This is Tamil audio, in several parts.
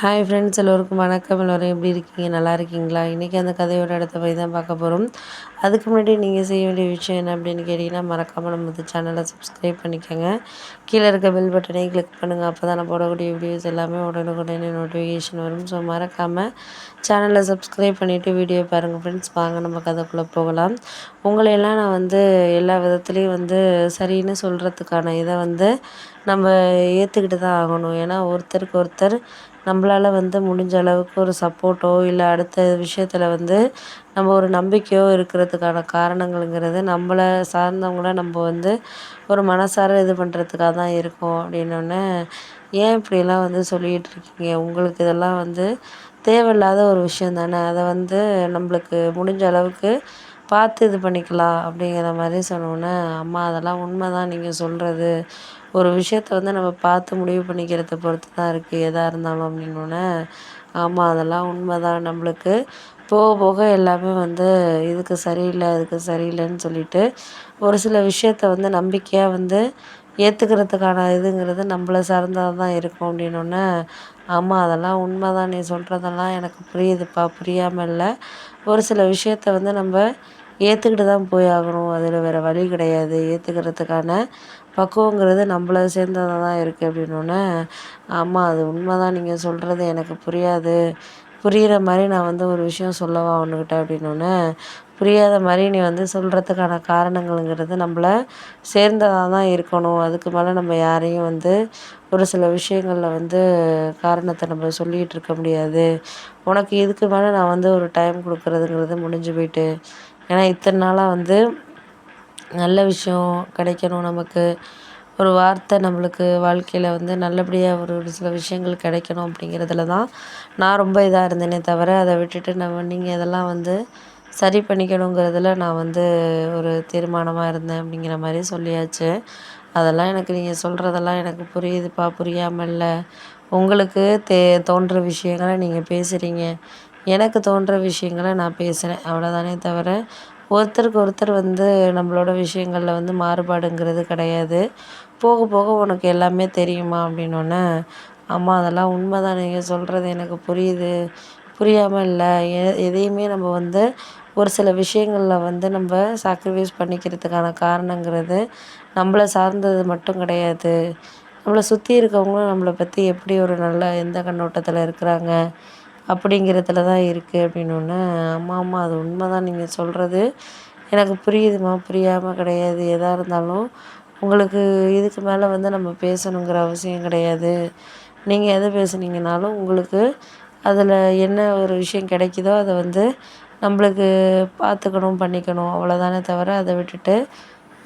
ஹாய் ஃப்ரெண்ட்ஸ் எல்லோருக்கும் வணக்கம். எல்லோரும் எப்படி இருக்கீங்க? நல்லா இருக்கீங்களா? இன்றைக்கி அந்த கதையோட இடத்த போய் தான் பார்க்க போகிறோம் அதுக்கு முன்னாடி நீங்கள் செய்ய வேண்டிய விஷயம் என்ன அப்படின்னு கேட்டிங்கன்னா மறக்காமல் நம்ம சேனலை சப்ஸ்கிரைப் பண்ணிக்கோங்க. கீழே இருக்க பெல் பட்டனையும் கிளிக் பண்ணுங்கள் அப்போ தான் நான் போடக்கூடிய வீடியோஸ் எல்லாமே உடனுக்குடனே நோட்டிஃபிகேஷன் வரும். ஸோ மறக்காமல் சேனலை சப்ஸ்கிரைப் பண்ணிவிட்டு வீடியோ பாருங்கள் ஃப்ரெண்ட்ஸ் வாங்க நம்ம கதைக்குள்ளே போகலாம். உங்களையெல்லாம் நான் வந்து எல்லா விதத்துலேயும் வந்து சரின்னு சொல்கிறதுக்கான இதை வந்து நம்ம ஏற்றுக்கிட்டு தான் ஆகணும். ஏன்னா ஒருத்தருக்கு ஒருத்தர் நம்மளால் வந்து முடிஞ்ச அளவுக்கு ஒரு சப்போர்ட்டோ இல்லை அடுத்த விஷயத்தில் வந்து நம்ம ஒரு நம்பிக்கையோ இருக்கிறதுக்கான காரணங்கள்ங்கிறது நம்மளை சார்ந்தவங்கள நம்ம வந்து ஒரு மனசார இது பண்ணுறதுக்காக தான் இருக்கோம் அப்படின்னோடனே ஏன் இப்படியெல்லாம் வந்து சொல்லிகிட்டு இருக்கீங்க? உங்களுக்கு இதெல்லாம் வந்து தேவையில்லாத ஒரு விஷயம் தானே. அதை வந்து நம்மளுக்கு முடிஞ்ச அளவுக்கு பார்த்து இது பண்ணிக்கலாம் அப்படிங்கிற மாதிரி சொன்னோன்னே அம்மா அதெல்லாம் உண்மை தான் நீங்கள் சொல்கிறது ஒரு விஷயத்த வந்து நம்ம பார்த்து முடிவு பண்ணிக்கிறத பொறுத்து தான் இருக்குது எதாக இருந்தாலும் அப்படின்னோடனே ஆமாம் அதெல்லாம் உண்மை தான் நம்மளுக்கு போக போக எல்லாமே வந்து இதுக்கு சரியில்லை அதுக்கு சரியில்லைன்னு சொல்லிட்டு ஒரு சில விஷயத்த வந்து நம்பிக்கையாக வந்து ஏற்றுக்கிறதுக்கான இதுங்கிறது நம்மள சார்ந்ததாக தான் இருக்கும் அப்படின்னோடனே ஆமாம் அதெல்லாம் உண்மை தான் நீ சொல்கிறதெல்லாம் எனக்கு புரியுதுப்பா. புரியாமல் இல்லை ஒரு சில விஷயத்த வந்து நம்ம ஏற்றுக்கிட்டு தான் போய் ஆகணும் அதில் வேறு வழி கிடையாது. ஏற்றுக்கிறதுக்கான பக்குவங்கிறது நம்மள சேர்ந்ததாக தான் இருக்குது அப்படின்னோடனே ஆமாம் அது உண்மை தான் நீங்கள் சொல்கிறது எனக்கு புரியாது. புரிகிற மாதிரி நான் வந்து ஒரு விஷயம் சொல்லவா அவனுக்கிட்ட அப்படின்னோடனே புரியாத மாதிரி நீ வந்து சொல்கிறதுக்கான காரணங்கள்ங்கிறது நம்மள சேர்ந்ததாக தான் இருக்கணும். அதுக்கு மேலே நம்ம யாரையும் வந்து ஒரு சில விஷயங்களில் வந்து காரணத்தை நம்ம சொல்லிகிட்டு இருக்க முடியாது. உனக்கு இதுக்கு மேலே நான் வந்து ஒரு டைம் கொடுக்குறதுங்கிறது முடிஞ்சு போயிட்டு. ஏன்னா இத்தனை நாளாக வந்து நல்ல விஷயம் கிடைக்கணும் நமக்கு. ஒரு வார்த்தை நம்மளுக்கு வாழ்க்கையில் வந்து நல்லபடியாக ஒரு ஒரு சில விஷயங்கள் கிடைக்கணும் அப்படிங்கிறதுல தான் நான் ரொம்ப இதாக இருந்தேனே தவிர அதை விட்டுட்டு நம்ம நீங்கள் இதெல்லாம் வந்து சரி பண்ணிக்கணுங்கிறதுல நான் வந்து ஒரு தீர்மானமாக இருந்தேன் அப்படிங்கிற மாதிரி சொல்லியாச்சு. அதெல்லாம் எனக்கு நீங்கள் சொல்கிறதெல்லாம் எனக்கு புரியுதுப்பா புரியாமல் இல்லை உங்களுக்கு தே தோன்ற விஷயங்களை நீங்கள் பேசுகிறீங்க எனக்கு தோன்ற விஷயங்களை நான் பேசுகிறேன் அவ்வளோதானே தவிர ஒருத்தருக்கு ஒருத்தர் வந்து நம்மளோட விஷயங்களில் வந்து மாறுபாடுங்கிறது கிடையாது. போக போக உனக்கு எல்லாமே தெரியுமா அப்படின்னோடனே அம்மா அதெல்லாம் உண்மை தான் நீங்கள் சொல்கிறது எனக்கு புரியுது. புரியாமல் இல்லை எ எதையுமே நம்ம வந்து ஒரு சில விஷயங்களில் வந்து நம்ம சாக்ரிஃபைஸ் பண்ணிக்கிறதுக்கான காரணங்கிறது நம்மளை சார்ந்தது மட்டும் கிடையாது. நம்மளை சுற்றி இருக்கவங்களும் நம்மளை பற்றி எப்படி ஒரு நல்ல எந்த கண்ணோட்டத்தில் இருக்கிறாங்க அப்படிங்கிறதுல தான் இருக்குது அப்படின்னோடனே ஆமாம் ஆமாம் அது உண்மை தான் நீங்கள் சொல்கிறது எனக்கு புரியுதுமா புரியாமல் கிடையாது. எதாக இருந்தாலும் உங்களுக்கு இதுக்கு மேலே வந்து நம்ம பேசணுங்கிற அவசியம் கிடையாது. நீங்கள் எதை பேசுனீங்கனாலும் உங்களுக்கு அதில் என்ன ஒரு விஷயம் கிடைக்குதோ அதை வந்து நம்மளுக்கு பார்த்துக்கணும் பண்ணிக்கணும். அவ்வளோதானே தவிர அதை விட்டுட்டு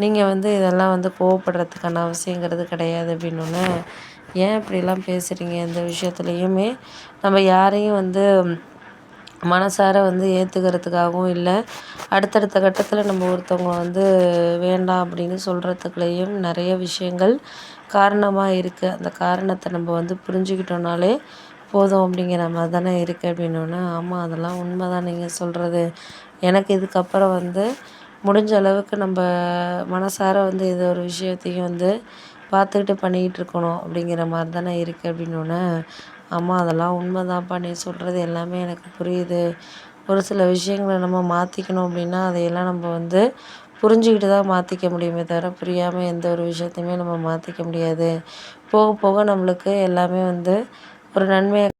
நீங்கள் வந்து இதெல்லாம் வந்து கோவப்படுறதுக்கான அவசியங்கிறது கிடையாது அப்படின்னோடனே ஏன் இப்படிலாம் பேசுகிறீங்க எந்த விஷயத்துலையுமே நம்ம யாரையும் வந்து மனசார வந்து ஏற்றுக்கிறதுக்காகவும் இல்லை. அடுத்தடுத்த கட்டத்தில் நம்ம ஒருத்தவங்க வந்து வேண்டாம் அப்படின்னு சொல்கிறதுக்குள்ளேயும் நிறைய விஷயங்கள் காரணமாக இருக்குது அந்த காரணத்தை நம்ம வந்து புரிஞ்சுக்கிட்டோம்னாலே போதும் அப்படிங்கிற மாதிரி தானே இருக்குது அப்படின்னோடனே ஆமாம் அதெல்லாம் உண்மை தான் நீங்கள் சொல்கிறது எனக்கு இதுக்கப்புறம் வந்து முடிஞ்ச அளவுக்கு நம்ம மனசார வந்து இது ஒரு விஷயத்தையும் வந்து பார்த்துக்கிட்டு பண்ணிக்கிட்டு இருக்கணும் அப்படிங்கிற மாதிரி தானே இருக்குது அப்படின்னோடனே ஆமாம் அதெல்லாம் உண்மை தான்ப்பா நீ சொல்கிறது எல்லாமே எனக்கு புரியுது. ஒரு சில விஷயங்களை நம்ம மாற்றிக்கணும் அப்படின்னா அதையெல்லாம் நம்ம வந்து புரிஞ்சுக்கிட்டு தான் மாற்றிக்க முடியுமே தவிர புரியாமல் எந்த ஒரு விஷயத்தையுமே நம்ம மாற்றிக்க முடியாது. போக போக நம்மளுக்கு எல்லாமே வந்து ஒரு நன்மையாக